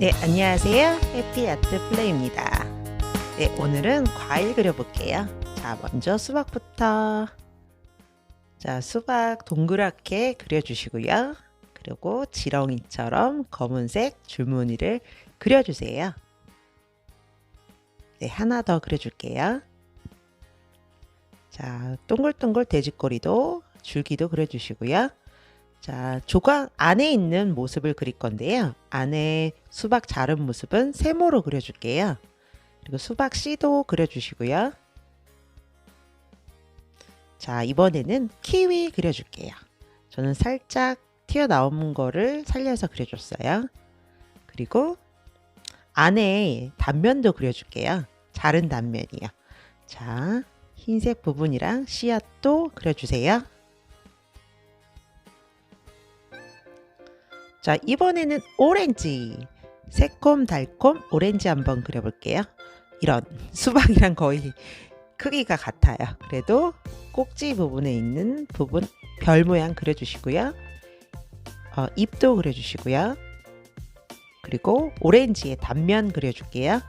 네, 안녕하세요. 해피 아트 플레이입니다. 네, 오늘은 과일 그려볼게요. 자, 먼저 수박부터. 자, 수박 동그랗게 그려주시고요. 그리고 지렁이처럼 검은색 줄무늬를 그려주세요. 네, 하나 더 그려줄게요. 자, 동글동글 돼지꼬리도 줄기도 그려주시고요. 자, 조각 안에 있는 모습을 그릴 건데요. 안에 수박 자른 모습은 세모로 그려줄게요. 그리고 수박 씨도 그려주시고요. 자, 이번에는 키위 그려줄게요. 저는 살짝 튀어나온 거를 살려서 그려줬어요. 그리고 안에 단면도 그려줄게요. 자른 단면이요. 자, 흰색 부분이랑 씨앗도 그려주세요. 자, 이번에는 오렌지. 새콤달콤 오렌지 한번 그려볼게요. 이런 수박이랑 거의 크기가 같아요. 그래도 꼭지 부분에 있는 부분 별 모양 그려주시고요. 어, 입도 그려주시고요. 그리고 오렌지의 단면 그려줄게요.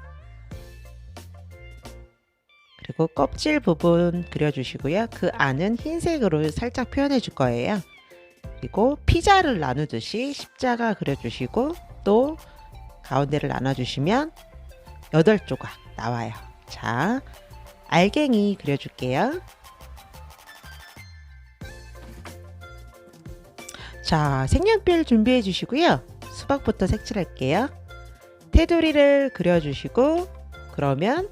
그리고 껍질 부분 그려주시고요. 그 안은 흰색으로 살짝 표현해 줄 거예요. 그리고 피자를 나누듯이 십자가 그려주시고 또 가운데를 나눠주시면 8조각 나와요. 자, 알갱이 그려줄게요. 자, 색연필 준비해 주시고요. 수박부터 색칠할게요. 테두리를 그려주시고 그러면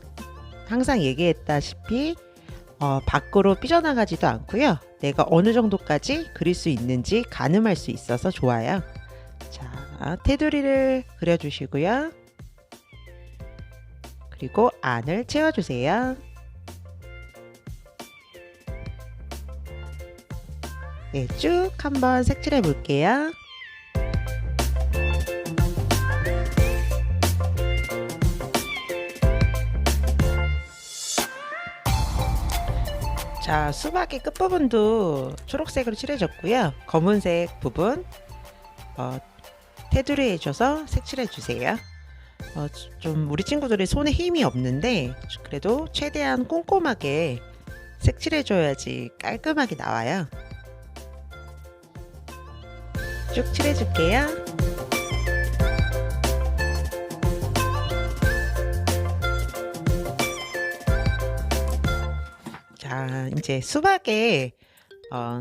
항상 얘기했다시피 어, 밖으로 삐져나가지도 않고요. 내가 어느 정도까지 그릴 수 있는지 가늠할 수 있어서 좋아요. 자, 테두리를 그려주시고요. 그리고 안을 채워주세요. 네, 쭉 한번 색칠해 볼게요. 자, 수박의 끝부분도 초록색으로 칠해줬고요. 검은색 부분 어, 테두리에 줘서 색칠해 주세요. 어, 좀 우리 친구들이 손에 힘이 없는데 그래도 최대한 꼼꼼하게 색칠해 줘야지 깔끔하게 나와요. 쭉 칠해 줄게요. 자, 이제 수박에 어,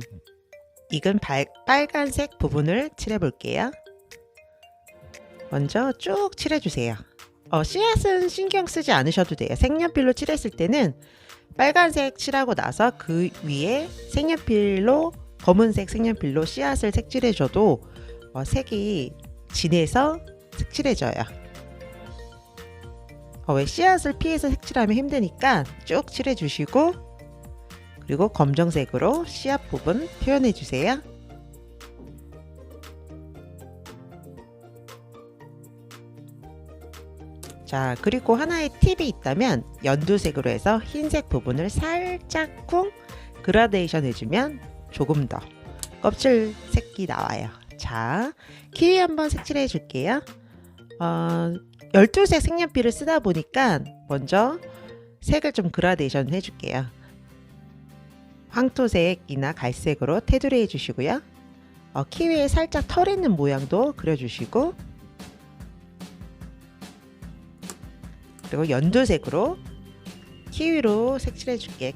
익은 발, 빨간색 부분을 칠해 볼게요. 먼저 쭉 칠해 주세요. 어, 씨앗은 신경 쓰지 않으셔도 돼요. 색연필로 칠했을 때는 빨간색 칠하고 나서 그 위에 색연필로 검은색 색연필로 씨앗을 색칠해 줘도 어, 색이 진해서 색칠해져요. 어, 왜 씨앗을 피해서 색칠하면 힘드니까 쭉 칠해 주시고 그리고 검정색으로 씨앗 부분 표현해 주세요. 자, 그리고 하나의 팁이 있다면 연두색으로 해서 흰색 부분을 살짝 쿵 그라데이션 해주면 조금 더 껍질 색이 나와요. 자, 키위 한번 색칠해 줄게요. 어, 12색 색연필을 쓰다 보니까 먼저 색을 좀 그라데이션 해줄게요. 황토색이나 갈색으로 테두리 해주시고요. 어, 키위에 살짝 털 있는 모양도 그려주시고 그리고 연두색으로 키위로 색칠해 줄게.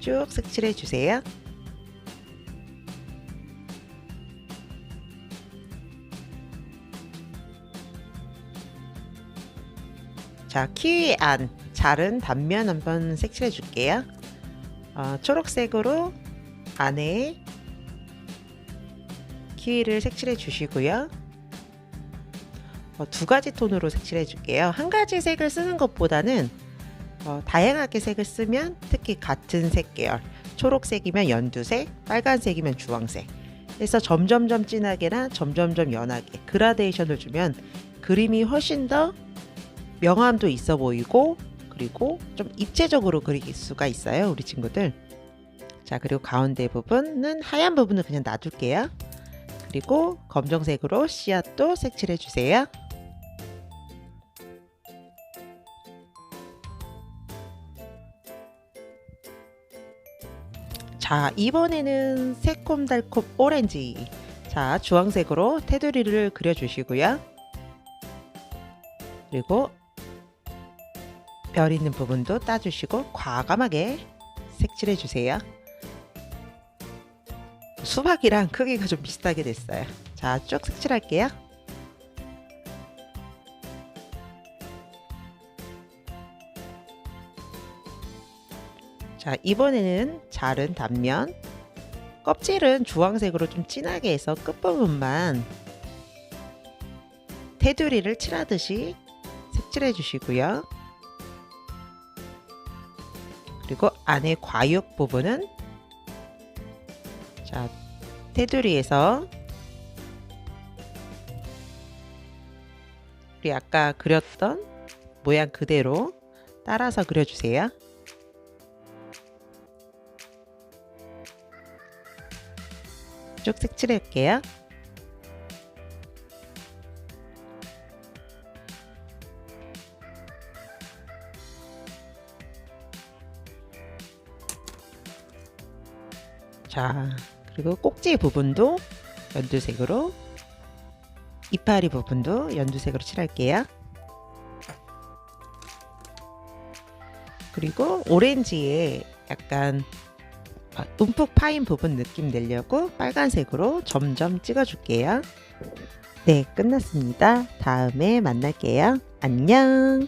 쭉 색칠해 주세요. 자, 키위 안 자른 단면 한번 색칠해 줄게요. 어, 초록색으로 안에 키위를 색칠해 주시고요. 어, 두 가지 톤으로 색칠해 줄게요. 한 가지 색을 쓰는 것보다는 어, 다양하게 색을 쓰면 특히 같은 색 계열 초록색이면 연두색, 빨간색이면 주황색 그래서 점점점 진하게나 점점점 연하게 그라데이션을 주면 그림이 훨씬 더 명암도 있어 보이고 그리고 좀 입체적으로 그릴 수가 있어요 우리 친구들 자 그리고 가운데 부분은 하얀 부분을 그냥 놔둘게요 그리고 검정색으로 씨앗도 색칠해 주세요. 자, 이번에는 새콤달콤 오렌지. 자, 주황색으로 테두리를 그려주시고요. 그리고 별 있는 부분도 따주시고 과감하게 색칠해 주세요. 수박이랑 크기가 좀 비슷하게 됐어요. 자, 쭉 색칠할게요. 자, 이번에는 자른 단면. 껍질은 주황색으로 좀 진하게 해서 끝부분만 테두리를 칠하듯이 색칠해 주시고요. 그리고 안에 과육 부분은 자, 테두리에서 우리 아까 그렸던 모양 그대로 따라서 그려주세요. 쭉 색칠할게요. 자, 그리고 꼭지 부분도 연두색으로 이파리 부분도 연두색으로 칠할게요. 그리고 오렌지에 약간 아, 움푹 파인 부분 느낌 내려고 빨간색으로 점점 찍어줄게요. 네, 끝났습니다. 다음에 만날게요. 안녕!